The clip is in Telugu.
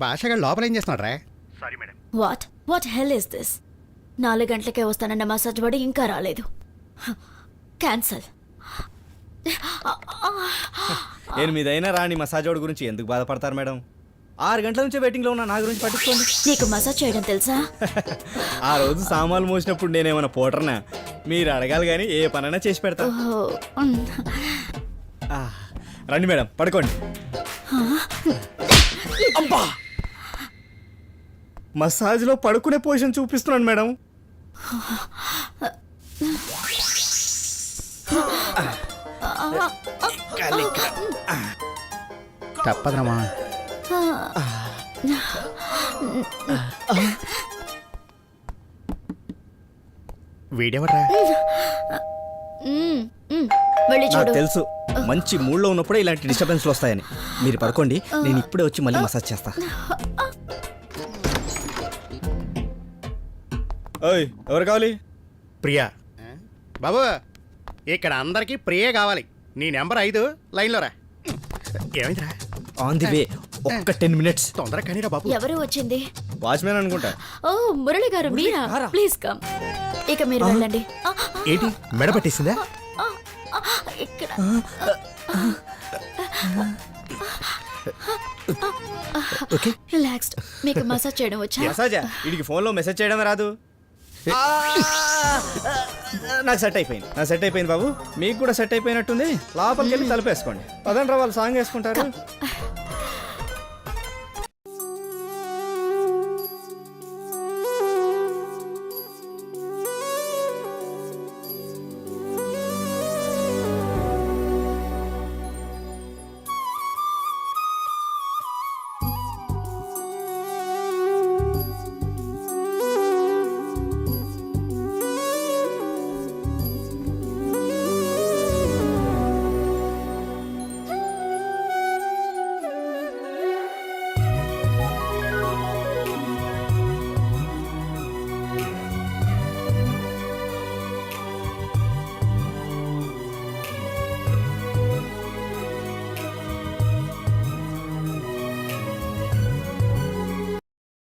భాషగా లోపల ఏం చేస్తున్నాడు రా. What what hell is this నాలుగు గంటలకే వస్తానన్న మసాజ్ వాడు ఇంకా రాలేదు. క్యాన్సల్ ఎనిమిదైనా రాని మసాజోడ్ గురించి ఎందుకు బాధపడతారు మేడం ఆరు గంటల నుంచి వెయిటింగ్లో ఉన్న నా గురించి పట్టించుకోండి. నీకు మసాజ్ చేయడం తెలుసా? ఆ రోజు సామాన్లు మోసినప్పుడు నేనేమైనా పోటర్నా? మీరు అడగాలి కానీ ఏ పనైనా చేసి పెడతా. రండి మేడం పడుకోండి. అబ్బా! మసాజ్లో పడుకునే పొజిషన్ చూపిస్తున్నాను మేడం. తప్పదమ్మా. వెళ్ళి నాకు తెలుసు మంచి మూడ్లో ఉన్నప్పుడే ఇలాంటి డిస్టర్బెన్స్లు వస్తాయని. మీరు పడుకోండి నేను ఇప్పుడే వచ్చి మళ్ళీ మసాజ్ చేస్తా. ఓయ్ ఎవరు కావాలి ప్రియా బాబు ఇక్కడ అందరికీ ప్రియే కావాలి నీ నెంబర్ ఐదు లైన్లో రా ఏమైందిరా ఆన్ ది వే ఒక్క టెన్ మినిట్స్ తొందరగా కానీరా బాబు ఎవరు వచ్చింది వాచ్మెన్ అనుకుంటా ఓ మురళి గారు మీరా ప్లీజ్ కమ్ ఇక మీరు వెళ్ళండి ఏంటి మెడ పట్టేసిందా ఇక్కడ ఓకే రిలాక్స్డ్ మీకు మసాజ్ చేయడం వచ్చా మసాజా వీడికి ఫోన్లో మెసేజ్ చేయడమే రాదు నాకు సెట్ అయిపోయింది. నాకు సెట్ అయిపోయింది బాబు. మీకు కూడా సెట్ అయిపోయినట్టుంది. లోపలికి వెళ్ళి తలుపేసుకోండి. పదండి రా వాళ్ళు సాంగ్ వేసుకుంటారు.